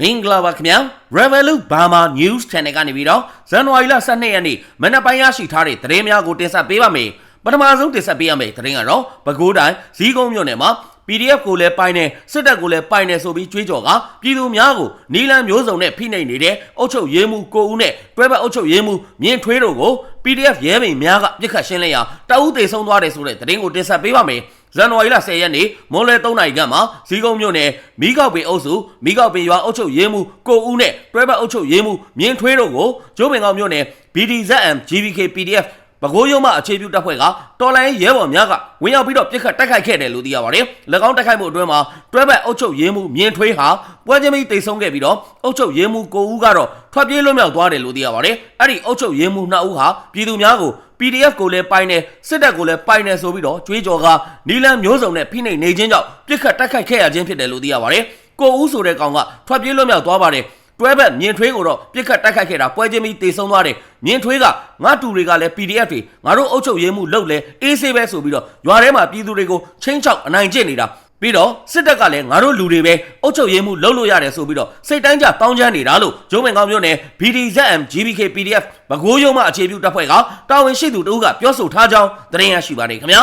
မင်္ဂလာပါခင်ဗျာ Revolut Burma News Channel ကနေပြီးတော့ဇန်နဝါရီလ12ရက်နေ့မနက်ပိုင်းရရှိထားတဲ့သတင်းများကိုတင်ဆက်ပေးပါမယ်ပထမဆုံးတင်ဆက်ပေးရမယ့်သတင်းကတော့ပဲခူးတိုင်းဇီးကုန်းမြို့နယ်မှာ PDF ကိုလည်းပိုင်တယ်စစ်တပ်ကိုလည်းပိုင်တယ်ဆိုပြီးကြွေးကြော်ကပြည်သူများကိုနီလန်မျိုးစုံနဲ့ဖိနှိပ်နေတဲ့အုပ်ချုပ်ရေးမှုကိုဦးနဲ့တွဲဘက်အုပ်ချုပ်ရေးမှုမြင့်ထွေးတို့ကို PDF ရဲမိန်များကပြစ်ခတ်ရှင်းလင်းရာတအုပ်သေးဆုံးသွားတယ်ဆိုတဲ့သတင်းကိုတင်ဆက်ပေးပါမယ် ဇန်နဝါရီလ10ရက်နေ့မွန်လဲ3နိုင်ခန့်မှာဇီးကုန်းမြို့နယ်မိကောက်ပင်အုပ်စုမိကောက်ပင်ရွာအုပ်ချုပ်ရေးမှုကိုဦးနဲ့တွဲဘက်အုပ်ချုပ်ရေးမှုမြင်းထွေးတို့ကိုကျိုးပင်ကောင်မြို့နယ် BDZM GVK PDF ပဲခူးရုံးမှအခြေပြုတပ်ဖွဲ့ကတော်လိုင်းရဲဘော်များကဝင်ရောက်ပြီးတော့ပြစ်ခတ်တိုက်ခိုက်ခဲ့တယ်လို့သိရပါတယ်။၎င်းတိုက်ခိုက်မှုအတွင်းမှာတွဲဘက်အုပ်ချုပ်ရေးမှုမြင်းထွေးဟာပွဲချင်းမီတိတ်ဆုံးခဲ့ပြီးတော့အုပ်ချုပ်ရေးမှုကိုဦးကတော့ထွက်ပြေးလွတ်မြောက်သွားတယ်လို့သိရပါတယ်။အဲ့ဒီအုပ်ချုပ်ရေးမှုနှစ်ဦးဟာပြည်သူများကို PDF ကိုလည်းပိုင်တယ်စစ်တပ်ကိုလည်းပိုင်တယ်ဆိုပြီးတော့ကြွေးကြော်ကနီလန်မျိုးစုံနဲ့ဖိနှိပ်နေခြင်းကြောင့်ပြစ်ခတ်တိုက်ခိုက်ခဲ့ရခြင်းဖြစ်တယ်လို့သိရပါတယ်။ကိုဦးဆိုတဲ့ကောင်ကထွက်ပြေးလွတ်မြောက်သွားပါတယ်။တွဲဘက်မြင်ထွေးကိုတော့ပြစ်ခတ်တိုက်ခိုက်ခဲ့တာပွဲချင်းပြီးတေဆုံးသွားတယ်မြင်ထွေးကငါတူတွေကလည်း PDF တွေငါတို့အုပ်ချုပ်ရေးမှုလုပ်လဲအေးဆေးပဲဆိုပြီးတော့ရွာထဲမှာပြည်သူတွေကိုချင်းချောက်အနိုင်ကျင့်နေတာ ပြီးတော့စစ်တပ်ကလည်းငါတို့လူတွေပဲအုပ်ချုပ်ရေးမှုလုပ်လို့ရတယ်ဆိုပြီးတော့စိတ်တိုင်းကြတောင်းချမ်းနေတာလို့ဂျုံမင်ကောင်းမျိုးနဲ့ BDZM GBK PDF ဘကိုးရုံမှအခြေပြုတပ်ဖွဲ့ကတာဝန်ရှိသူတို့ကပြောဆိုထားကြောင်းသတင်းရရှိပါတယ်ခင်ဗျာ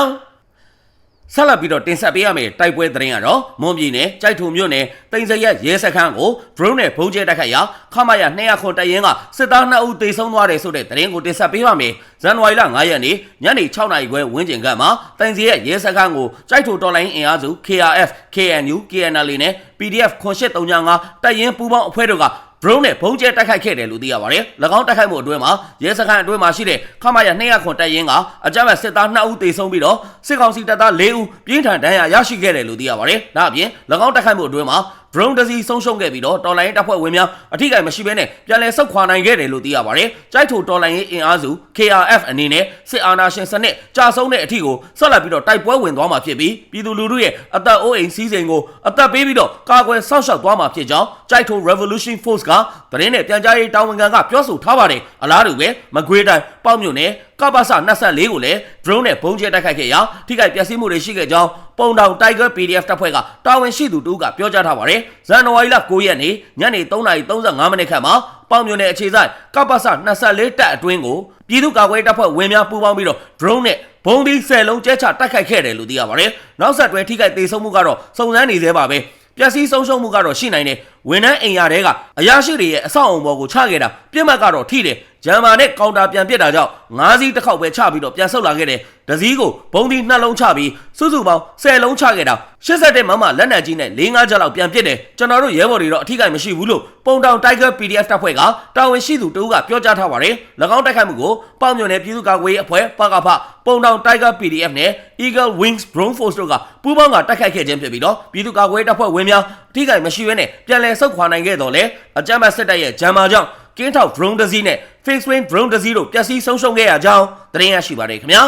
ဆက်လက်ပြီးတော့တင်ဆက်ပေးရမယ့်တိုက်ပွဲသတင်းကတော့မွန်ပြည်နယ်ကြိုက်ထုံမြို့နယ်တိန်စရက်ရဲစခန်းကို drone နဲ့ဘုံကျဲတိုက်ခိုက်ရာခမရ200ခွန်တရင်ကစစ်သား2ဦးသေဆုံးသွားတယ်ဆိုတဲ့သတင်းကိုတင်ဆက်ပေးပါမယ်။ဇန်နဝါရီလ9ရက်နေ့ညနေ6နာရီခွဲဝန်းကျင်ကမှာတိန်စရက်ရဲစခန်းကိုကြိုက်ထုံတော်လိုင်းအင်အားစု KRF KNU KNL နဲ့ PDF ခွန်8335တပ်ရင်းပူးပေါင်းအဖွဲ့တို့က drone နဲ့ဘုံကျဲတိုက်ခိုက်ခဲ့တယ်လို့သိရပါတယ်။၎င်းတိုက်ခိုက်မှုအတွင်းမှာရဲစခန်းအတွင်းမှာရှိတဲ့ခမရ200ခွန်တပ်ရင်းကအကြမ်းဖက်စစ်သား2ဦးသေဆုံးပြီးတော့စစ်ကောင်စီတပ်သား4ဦးပြင်းထန်ဒဏ်ရာရရှိခဲ့တယ်လို့သိရပါတယ်။ဒါအပြင်၎င်းတိုက်ခိုက်မှုအတွင်းမှာ drone တစ်စီးဆုံးရှုံးခဲ့ပြီးတော့တော်လိုင်းတပ်ဖွဲ့ဝင်များအထိကိမရှိဘဲနဲ့ပြန်လည်ဆုတ်ခွာနိုင်ခဲ့တယ်လို့သိရပါတယ်။ကြိုက်ထိုတော်လိုင်းရေးအင်အားစု KRF အနေနဲ့စစ်အာဏာရှင်စနစ်ကြာဆုံးတဲ့အထိကိုဆက်လက်ပြီးတော့တိုက်ပွဲဝင်သွားမှာဖြစ်ပြီးပြည်သူလူထုရဲ့အသက်အိုးအိမ်စီးစိမ်ကိုအသက်ပေးပြီးတော့ကာကွယ်စောင့်ရှောက်သွားမှာဖြစ်ကြောင်းကြိုက်ထို Revolution Force ကသတင်းနဲ့ပြန်ကြားရေးတာဝန်ခံကပြောဆိုထားပါတယ်။အလားတူပဲမကွေးတိုင်းပေါ့မြို့နယ်ကပ္ပစ24ကိုလည်း drone နဲ့ဘုံကျဲတိုက်ခိုက်ခဲ့ရာထိခိုက်ပျက်စီးမှုတွေရှိခဲ့ကြောင်း ပုံတောင် Tiger PDF တပ်ဖွဲ့ကတာဝန်ရှိသူတို့ကပြောကြားထားပါတယ်။ဇန်နဝါရီလ9ရက်နေ့ညနေ3:35မိနစ်ခန့်မှာပေါ့မြို့နယ်အခြေစိုက်ကပ္ပစ24တပ်အတွင်းကိုပြည်သူ့ကာကွယ်တပ်ဖွဲ့ဝင်များပူးပေါင်းပြီးတော့ drone နဲ့ဘုံဒီ10လုံးကျဲချတိုက်ခိုက်ခဲ့တယ်လို့သိရပါတယ်။နောက်ဆက်တွဲထိခိုက်ဒေဆုံးမှုကတော့စုံစမ်းနေသေးပါပဲ။ပျက်စီးဆုံးရှုံးမှုကတော့ရှိနိုင်တယ်ဝန်ထမ်းအိမ်ယာတဲကအရာရှိတွေရဲ့အဆောက်အုံပေါ်ကိုချခဲ့တာပြစ်မှတ်ကတော့ထိတယ် ဂျမ်မာနဲ့ကောင်တာပြန်ပစ်တာကြောင့်ငါးစီးတစ်ခေါက်ပဲချပြီးတော့ပြန်ဆုတ်လာခဲ့တယ်ဒစည်းကိုဘုံဒီနှလုံးချပြီးစုစုပေါင်း10လုံးချခဲ့တာ87မမလက်နက်ကြီးနဲ့4-5ချက်လောက်ပြန်ပစ်တယ်ကျွန်တော်တို့ရဲဘော်တွေတော့အထိကိမရှိဘူးလို့ပုံတောင် Tiger PDF တပ်ဖွဲ့ကတာဝန်ရှိသူတို့ကပြောကြားထားပါတယ်၎င်းတိုက်ခိုက်မှုကိုပေါ့မြို့နယ်ပြည်သူ့ကာကွယ်ရေးအဖွဲ့ပကဖပုံတောင် Tiger PDF နဲ့ Eagle Wings Drone Force တို့ကပူးပေါင်းကတိုက်ခိုက်ခဲ့ခြင်းဖြစ်ပြီးတော့ပြည်သူ့ကာကွယ်ရေးတပ်ဖွဲ့ဝင်များအထိကိမရှိဘဲနဲ့ပြန်လည်ဆုတ်ခွာနိုင်ခဲ့တော့လေအကြမ်းဖက်စစ်တပ်ရဲ့ဂျမ်မာကြောင့် ကင်းထောက် drone တစ်စီးနဲ့ fixed wing drone တစ်စီးတို့ပျက်စီးဆုံးရှုံးခဲ့ရကြောင်းသတင်းရရှိပါတယ်ခင်ဗျာ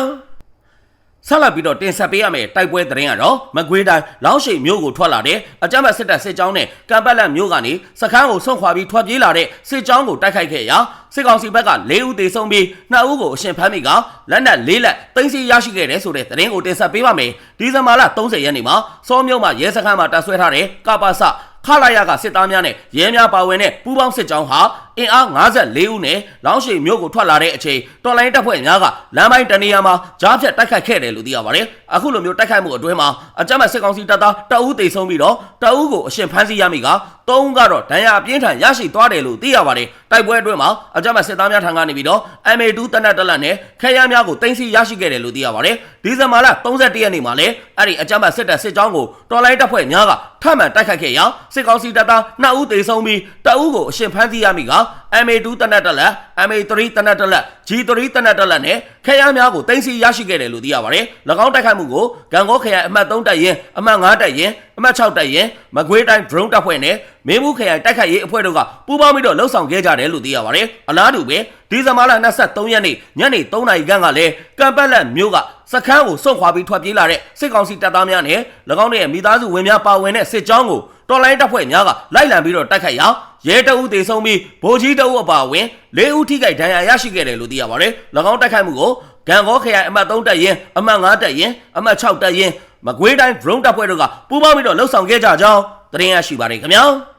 ဆက်လက်ပြီးတော့တင်ဆက်ပေးရမယ့်တိုက်ပွဲသတင်းကတော့မကွေးတိုင်းလောင်းရှိန်မြို့ကိုထွက်လာတဲ့အကြမ်းဖက်စစ်တပ်စစ်ကြောင်းနဲ့ကံပတ်လက်မြို့ကနေစခန်းကိုဆွန့်ခွာပြီးထွက်ပြေးလာတဲ့စစ်ကြောင်းကိုတိုက်ခိုက်ခဲ့ရာစစ်ကောင်စီဘက်က၄ဦးသေဆုံးပြီး2ဦးကိုအရှင်ဖမ်းမိကလက်နက်၄လက်တင်စီရရှိခဲ့တယ်ဆိုတဲ့သတင်းကိုတင်ဆက်ပေးပါမယ်ဒီဇင်ဘာလ30ရက်နေ့မှာစောမြို့မှာရဲစခန်းမှာတပ်ဆွဲထားတဲ့ကပ္ပစခလာရကစစ်သားများနဲ့ရဲများပါဝင်တဲ့ပူးပေါင်းစစ်ကြောင်းဟာ အင်အား54ဦးနဲ့လောင်းရှိန်မြို့ကိုထွက်လာတဲ့အချိန်တော်လိုင်းတပ်ဖွဲ့များကလမ်းပိုင်းတနေရာမှာကြားဖြတ်တိုက်ခိုက်ခဲ့တယ်လို့သိရပါတယ်။အခုလိုမျိုးတိုက်ခိုက်မှုအတွင်းမှာအကြမ်းဖက်စစ်ကောင်စီတပ်သားတအူးသေဆုံးပြီးတော့တအူးကိုအရှင်ဖမ်းဆီးရမိကသုံးကတော့ဒဏ်ရာအပြင်းထန်ရရှိသွားတယ်လို့သိရပါတယ်။တိုက်ပွဲအတွင်းမှာအကြမ်းဖက်စစ်သားများထံကနေပြီးတော့ MA2 တနက်တလက်နဲ့ခဲယမ်းများကိုတင်စီရရှိခဲ့တယ်လို့သိရပါတယ်။ဒီဇင်ဘာလ31ရက်နေ့မှာလည်းအဲ့ဒီအကြမ်းဖက်စစ်တပ်စစ်ကြောင်းကိုတော်လိုင်းတပ်ဖွဲ့များကထပ်မံတိုက်ခိုက်ခဲ့ရာစစ်ကောင်စီတပ်သား2ဦးသေဆုံးပြီးတအူးကိုအရှင်ဖမ်းဆီးရမိက MA2 တနက်တက်လက် MA3 တနက်တက်လက် G3 တနက်တက်လက်နဲ့ခရိုင်များကိုတင်စီရရှိခဲ့တယ်လို့သိရပါတယ်။၎င်းတိုက်ခိုက်မှုကိုဂံကောခရိုင်အမှတ်3တပ်ရင်းအမှတ်5တပ်ရင်းအမှတ်6တပ်ရင်းမကွေးတိုင်း drone တပ်ဖွဲ့နဲ့မင်းဘူးခရိုင်တိုက်ခိုက်ရေးအဖွဲ့တို့ကပူးပေါင်းပြီးတော့လှုပ်ဆောင်ခဲ့ကြတယ်လို့သိရပါတယ်။အလားတူပဲဒီဇင်ဘာလ23ရက်နေ့ညနေ3နာရီခန့်ကလည်းကံပတ်လက်မြို့ကစခန်းကိုစွန့်ခွာပြီးထွက်ပြေးလာတဲ့စစ်ကောင်စီတပ်သားများနဲ့၎င်းတို့ရဲ့မိသားစုဝင်များပါဝင်တဲ့စစ်ကြောင်းကိုတော်လိုင်းတပ်ဖွဲ့များကလိုက်လံပြီးတော့တိုက်ခိုက်ရာ ရဲတအုပ်တေဆုံးပြီးဗိုလ်ကြီးတအုပ်အပါအဝင်၄ဦးထိခိုက်ဒဏ်ရာရရှိခဲ့တယ်လို့သိရပါတယ်။၎င်းတိုက်ခိုက်မှုကိုဂံကောခရိုင်အမှတ်3တပ်ရင်းအမှတ်5တပ်ရင်းအမှတ်6တပ်ရင်းမကွေးတိုင်း drone တပ်ဖွဲ့တို့ကပူးပေါင်းပြီးတော့လှုပ်ဆောင်ခဲ့ကြကြောင်းသတင်းရရှိပါတယ်ခင်ဗျာ။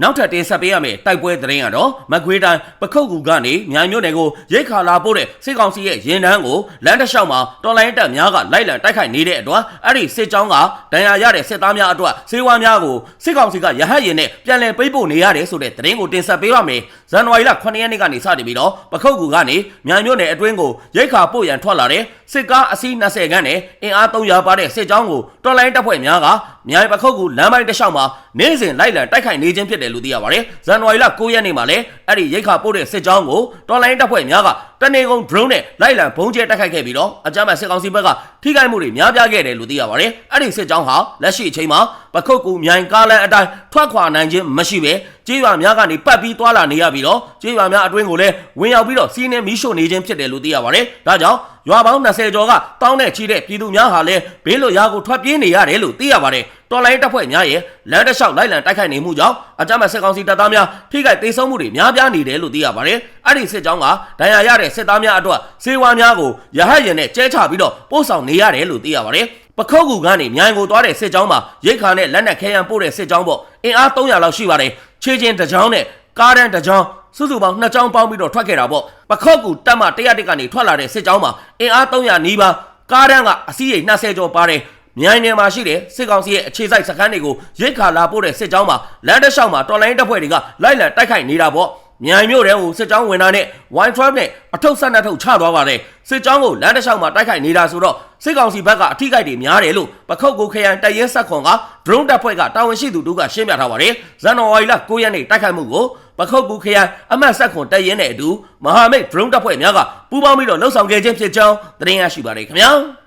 နောက်ထပ်တင်ဆက်ပေးရမယ့်တိုက်ပွဲသတင်းကတော့မကွေးတိုင်းပခုတ်ကူကနေမြိုင်မြို့နယ်ကိုရိတ်ခါလာပို့တဲ့စစ်ကောင်စီရဲ့ရင်တန်းကိုလမ်းတစ်လျှောက်မှာတော်လိုင်းတပ်များကလိုက်လံတိုက်ခိုက်နေတဲ့အတွက်အဲ့ဒီစစ်ကြောင်းကဒဏ်ရာရတဲ့စစ်သားများအတွက်စေဝါများကိုစစ်ကောင်စီကရဟတ်ရင်နဲ့ပြန်လည်ပိတ်ပို့နေရတယ်ဆိုတဲ့သတင်းကိုတင်ဆက်ပေးပါမယ်။ဇန်နဝါရီလ9ရက်နေ့ကနေစတင်ပြီးတော့ပခုတ်ကူကနေမြိုင်မြို့နယ်အတွင်းကိုရိတ်ခါပို့ရန်ထွက်လာတဲ့စစ်ကားအစီး20ခန်းနဲ့အင်အား300ပါတဲ့စစ်ကြောင်းကိုတော်လိုင်းတပ်ဖွဲ့များကမြိုင်ပခုတ်ကူလမ်းပိုင်းတစ်လျှောက်မှာနေ့စဉ်လိုက်လံတိုက်ခိုက်နေခြင်းဖြစ်တယ်လို့သိရပါတယ်။ဇန်နဝါရီလ9ရက်နေ့မှာလည်းအဲ့ဒီရိတ်ခါပို့တဲ့စစ်ကြောင်းကိုတော်လိုင်းတပ်ဖွဲ့များက တနေကုန် drone နဲ့လိုက်လံဘုံကျဲတိုက်ခိုက်ခဲ့ပြီးတော့အကြမ်းဖက်စစ်ကောင်စီဘက်ကထိခိုက်မှုတွေများပြားခဲ့တယ်လို့သိရပါတယ်။အဲ့ဒီစစ်ကြောင်းဟာလက်ရှိအချိန်မှာပခုတ်ကူမြိုင်ကားလမ်းအတိုင်းထွက်ခွာနိုင်ခြင်းမရှိပဲကြေးရွာများကနေပတ်ပြီးသွားလာနေရပြီးတော့ကြေးရွာများအတွင်းကိုလည်းဝင်ရောက်ပြီးတော့စီးနှင်းမီးရှို့နေခြင်းဖြစ်တယ်လို့သိရပါတယ်။ဒါကြောင့်ရွာပေါင်း20ကျော်ကတောင်းနဲ့ချီတဲ့ပြည်သူများဟာလည်းဘေးလွတ်ရာကိုထွက်ပြေးနေရတယ်လို့သိရပါတယ်။ တော်လိုင်းတပ်ဖွဲ့များရဲ့လမ်းတစ်လျှောက်လိုက်လံတိုက်ခိုက်နေမှုကြောင့်အကြမ်းဖက်စစ်ကောင်စီတပ်သားများထိခိုက်ဒေဆုံးမှုတွေများပြားနေတယ်လို့သိရပါတယ်။အဲ့ဒီစစ်ကြောင်းကဒဏ်ရာရတဲ့စစ်သားများအတွက်စေဝါများကိုရဟတ်ရင်နဲ့ကျဲချပြီးတော့ပို့ဆောင်နေရတယ်လို့သိရပါတယ်။ပခုတ်ကူကနေမြိုင်ကိုသွားတဲ့စစ်ကြောင်းမှာရိတ်ခါနဲ့လက်နက်ခဲယမ်းပို့တဲ့စစ်ကြောင်းပေါ့အင်အား300လောက်ရှိပါတယ်။ခြေချင်းတစ်ကြောင်းနဲ့ကားတန်းတစ်ကြောင်းစုစုပေါင်းနှစ်ကြောင်းပေါင်းပြီးတော့ထွက်ခဲ့တာပေါ့ပခောက်ကူတက်မှ100တက်ကနေထွက်လာတဲ့စစ်ကြောင်းမှာအင်အား300နီးပါးကားတန်းကအစီးရိတ်20ကျော်ပါတယ် မြိုင်နယ်မှာရှိတဲ့စစ်ကောင်စီရဲ့အခြေစိုက်စခန်းတွေကိုရိတ်ခါလာပို့တဲ့စစ်ကြောင်းမှာလမ်းတစ်လျှောက်မှာတော်လိုင်းတပ်ဖွဲ့တွေကလိုက်လံတိုက်ခိုက်နေတာပေါ့မြိုင်မြို့တဲကိုစစ်ကြောင်းဝင်တာနဲ့ wine trap နဲ့အထုပ်ဆက်နှစ်ထုပ်ချသွားပါတယ်စစ်ကြောင်းကိုလမ်းတစ်လျှောက်မှာတိုက်ခိုက်နေတာဆိုတော့စစ်ကောင်စီဘက်ကအထိခိုက်တွေများတယ်လို့ပခုတ်ကိုခရိုင်တရဲဆက်ခွန်က drone တပ်ဖွဲ့ကတာဝန်ရှိသူတို့ကရှင်းပြထားပါတယ်ဇန်နဝါရီလ9ရက်နေ့တိုက်ခိုက်မှုကိုပခုတ်ကူခရိုင်အမတ်ဆက်ခွန်တရဲနဲ့အတူမဟာမိတ် drone တပ်ဖွဲ့များကပူးပေါင်းပြီးတော့လှုပ်ဆောင်ခဲ့ခြင်းဖြစ်ကြောင်းသတင်းရရှိပါတယ်ခင်ဗျာ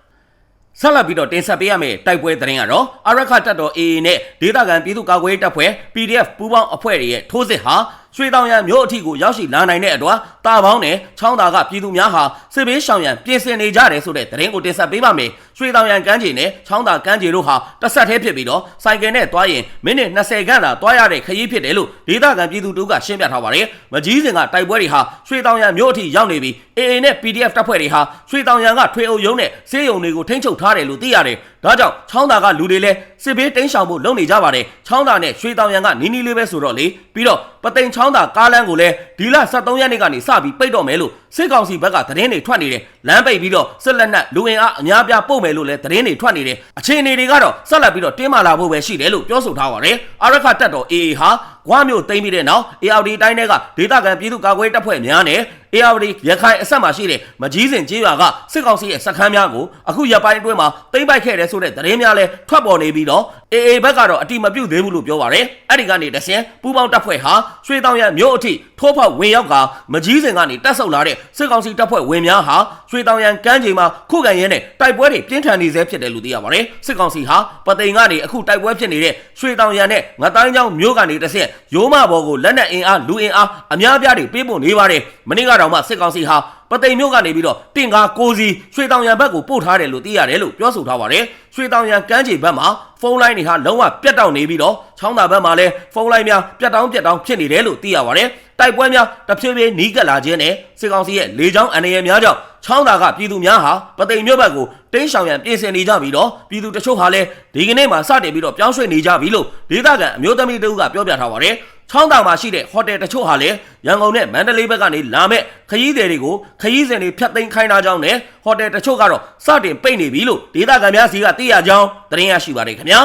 ဆက်လက်ပြီးတော့တင်ဆက်ပေးရမယ့်တိုက်ပွဲသတင်းကတော့အရခတ်တော် AA နဲ့ဒေသခံပြည်သူ့ကာကွယ်ရေးတပ်ဖွဲ့ PDF ပူးပေါင်းအဖွဲ့တွေရဲ့ထိုးစစ်ဟာရွှေတောင်ရံမြို့အထိကိုရောက်ရှိလာနိုင်တဲ့အတွက် တာပေါင်းနဲ့ချောင်းသာကပြည်သူများဟာစစ်ဘေးရှောင်ရန်ပြင်ဆင်နေကြတယ်ဆိုတဲ့သတင်းကိုတင်ဆက်ပေးပါမယ်။ရွှေတောင်ရံကမ်းခြေနဲ့ချောင်းသာကမ်းခြေတို့ဟာတစ်ဆက်တည်းဖြစ်ပြီးတော့စိုက်ကယ်နဲ့တွားရင်မိနစ်20ခန့်သာတွားရတဲ့ခရီးဖြစ်တယ်လို့ဒေသခံပြည်သူတို့ကရှင်းပြထားပါတယ်။မကြီးစင်ကတိုက်ပွဲတွေဟာရွှေတောင်ရံမြို့အထိရောက်နေပြီး AA နဲ့ PDF တပ်ဖွဲ့တွေဟာရွှေတောင်ရံကထွေအုပ်ရုံးနဲ့စေယုံတွေကိုထိန်းချုပ်ထားတယ်လို့သိရတယ်။ဒါကြောင့်ချောင်းသာကလူတွေလည်းစစ်ဘေးတင်းရှောင်ဖို့လုပ်နေကြပါတယ်။ချောင်းသာနဲ့ရွှေတောင်ရံကနီးနီးလေးပဲဆိုတော့လေပြီးတော့ပသိမ်ချောင်းသာကားလမ်းကိုလည်းဒီလ23ရက်နေ့ကနေစပြီးပိတ်တော့မယ်လို့စစ်ကောင်စီဘက်ကသတင်းတွေထွက်နေတယ်လမ်းပိတ်ပြီးတော့စစ်လက်နက်လူအင်အားအများပြားပို့မယ်လို့လည်းသတင်းတွေထွက်နေတယ်အခြေအနေတွေကတော့ဆက်လက်ပြီးတော့တင်းမာလာဖို့ပဲရှိတယ်လို့ပြောဆိုထားပါတယ်အာရခတက်တော် AA ဟာဂွားမျိုးသိမ်းပြီးတဲ့နောက် ARD တိုင်းတွေကဒေသခံပြည်သူ့ကာကွယ်တပ်ဖွဲ့များနဲ့ ARD ရခိုင်အဆက်မှာရှိတဲ့မကြီးစင်ကျေးရွာကစစ်ကောင်စီရဲ့စခန်းများကိုအခုရပိုင်းအတွင်းမှာသိမ်းပိုက်ခဲ့တဲ့ဆိုတဲ့သတင်းများလည်းထွက်ပေါ်နေပြီးတော့ AA ဘက်ကတော့အတိမပြုတ်သေးဘူးလို့ပြောပါတယ်အဲ့ဒီကနေတဆင်ပူပေါင်းတပ်ဖွဲ့ဟာရွှေတောင်ရမြို့အထိထိုးဖောက်ဝင်ရောက်ကမကြီးစင်ကနေတက်ဆုပ်လာတဲ့စစ်ကောင်စီတပ်ဖွဲ့ဝင်များဟာ ရွှေတောင်ရန်ကမ်းခြေမှာခုခံရင်းနဲ့တိုက်ပွဲတွေပြင်းထန်နေဆဲဖြစ်တယ်လို့သိရပါတယ်စစ်ကောင်စီဟာပသိမ်ကနေအခုတိုက်ပွဲဖြစ်နေတဲ့ရွှေတောင်ရန်နဲ့ငတိုင်းချောင်းမြို့ကနေတဆင်ရိုးမဘော်ကိုလက်နက်အင်အားလူအင်အားအများပြားတွေပေးပို့နေပါတယ်မနေ့ကတော့မှစစ်ကောင်စီဟာပသိမ်မြို့ကနေပြီးတော့တင်ကားကိုစီရွှေတောင်ရန်ဘက်ကိုပို့ထားတယ်လို့သိရတယ်လို့ပြောဆိုထားပါတယ်ရွှေတောင်ရန်ကမ်းခြေဘက်မှာဖုန်းလိုင်းတွေဟာလုံးဝပြတ်တောက်နေပြီးတော့ချောင်းသာဘက်မှာလည်းဖုန်းလိုင်းများပြတ်တောင်းပြတ်တောင်းဖြစ်နေတယ်လို့သိရပါတယ်တိုက်ပွဲများတဖြည်းဖြည်းနီးကပ်လာခြင်းနဲ့စစ်ကောင်စီရဲ့လေကြောင်းအန္တရာယ်များကြောင့် ချောင်းသာကပြည်သူများဟာပသိမ်မြို့ဘက်ကိုတင်းရှောင်ရန်ပြင်ဆင်နေကြပြီးတော့ပြည်သူတချို့ဟာလည်းဒီကနေ့မှစတင်ပြီးတော့ပြောင်းရွှေ့နေကြပြီလို့ဒေသခံအမျိုးသမီးတို့ကပြောပြထားပါတယ်ချောင်းတောင်မှာရှိတဲ့ဟိုတယ်တချို့ဟာလည်းရန်ကုန်နဲ့မန္တလေးဘက်ကနေလာမဲ့ခရီးသည်တွေကိုခရီးစဉ်တွေဖြတ်သိမ်းခိုင်းတာကြောင့်နဲ့ဟိုတယ်တချို့ကတော့စတင်ပိတ်နေပြီလို့ဒေသခံများစီကသိရကြောင်းသတင်းရရှိပါတယ်ခင်ဗျာ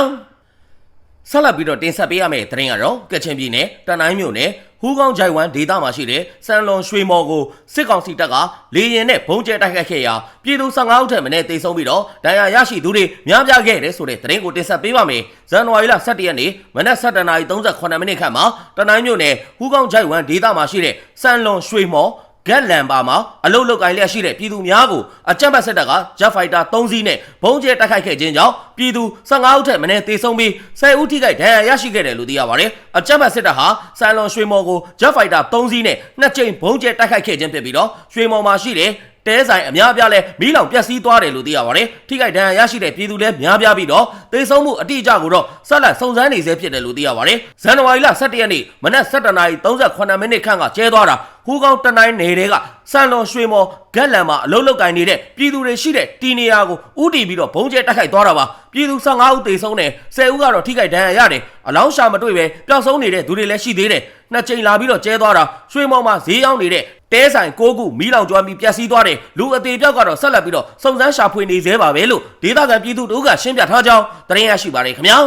ဆက်လက်ပြီးတော့တင်ဆက်ပေးရမယ့်သတင်းကတော့ကချင်ပြည်နယ်တနိုင်းမြို့နယ် ဟူးကောင်းဂျိုင်ဝမ်ဒေသမှာရှိတဲ့စံလွန်ရွှေမော်ကိုစစ်ကောင်စီတပ်ကလေရင်နဲ့ဘုံကျဲတိုက်ခိုက်ခဲ့ရာပြည်သူ15ဦးထက်မနည်းတေဆုံးပြီးတော့ဒဏ်ရာရရှိသူတွေများပြားခဲ့တယ်ဆိုတဲ့သတင်းကိုတင်ဆက်ပေးပါမယ်။ဇန်နဝါရီလ17ရက်နေ့မနက်7:38မိနစ်ခန့်မှာတနိုင်းမြို့နယ်ဟူးကောင်းဂျိုင်ဝမ်ဒေသမှာရှိတဲ့စံလွန်ရွှေမော် ဂက်လန်ပါမှာအလုတ်လုတ်ကိုင်လျက်ရှိတဲ့ပြည်သူများကိုအကြမ်းဖက်စစ်တပ်ကဂျက်ဖိုက်တာ3စီးနဲ့ဘုံကျဲတိုက်ခိုက်ခဲ့ခြင်းကြောင့်ပြည်သူ15ဦးထက်မနည်းသေဆုံးပြီး10ဦးထိခိုက်ဒဏ်ရာရရှိခဲ့တယ်လို့သိရပါတယ်။အကြမ်းဖက်စစ်တပ်ဟာဆန်လွန်ရွှေမော်ကိုဂျက်ဖိုက်တာ3စီးနဲ့နှစ်ကြိမ်ဘုံကျဲတိုက်ခိုက်ခဲ့ခြင်းဖြစ်ပြီးတော့ရွှေမော်မှာရှိတဲ့ တဲဆိုင်အများပြားလဲမီးလောင်ပျက်စီးသွားတယ်လို့သိရပါတယ်။ထိခိုက်ဒဏ်ရာရရှိတဲ့ပြည်သူလည်းများပြားပြီးတော့သေဆုံးမှုအတိအကျကိုတော့ဆက်လက်စုံစမ်းနေဆဲဖြစ်တယ်လို့သိရပါတယ်။ဇန်နဝါရီလ17ရက်နေ့မနက်7:38မိနစ်ခန့်ကကျဲသွားတာဟူဟိုးကောင်းတနိုင်းနယ်တွေကစံတော်ရွှေမော်ဂက်လန်မှာအလုံးလောက်ကင်နေတဲ့ပြည်သူတွေရှိတဲ့တီနေယာကိုဥတီပြီးတော့ဘုံကျဲတိုက်ခိုက်သွားတာပါပြည်သူ15ဦးသေဆုံးတယ်10ဦးကတော့ထိခိုက်ဒဏ်ရာရတယ်အလောင်းရှာမတွေ့ပဲပျောက်ဆုံးနေတဲ့သူတွေလည်းရှိသေးတယ်နှစ်ချိန်လာပြီးတော့ကျဲသွားတာရွှေမော်မှာဈေးရောက်နေတဲ့ တဲဆိုင်ကိုခုမီးလောင်ကျွမ်းပြီးပျက်စီးသွားတယ်လူအသေးပြောက်ကတော့ဆက်လက်ပြီးတော့စုံစမ်းရှာဖွေနေသေးပါပဲလို့ဒေသခံပြည်သူတို့ကရှင်းပြထားကြောင်းသတင်းရရှိပါတယ်ခင်ဗျာ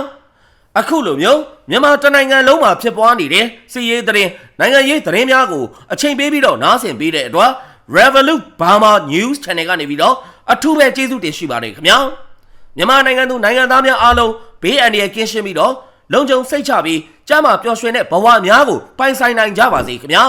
အခုလိုမျိုးမြန်မာတနိုင်ငံလုံးမှာဖြစ်ပွားနေတဲ့စီးရေးသတင်းနိုင်ငံရေးသတင်းများကိုအချိန်ပေးပြီးတော့နားဆင်ပေးတဲ့အတွက် Revolut Burma News Channel ကနေပြီးတော့အထူးပဲကျေးဇူးတင်ရှိပါတယ်ခင်ဗျာမြန်မာနိုင်ငံသူနိုင်ငံသားများအားလုံးဘေးအန္တရာယ်ကင်းရှင်းပြီးတော့လုံခြုံစိတ်ချပြီးကြားမှာပျော်ရွှင်တဲ့ဘဝများကိုပိုင်ဆိုင်နိုင်ကြပါစေခင်ဗျာ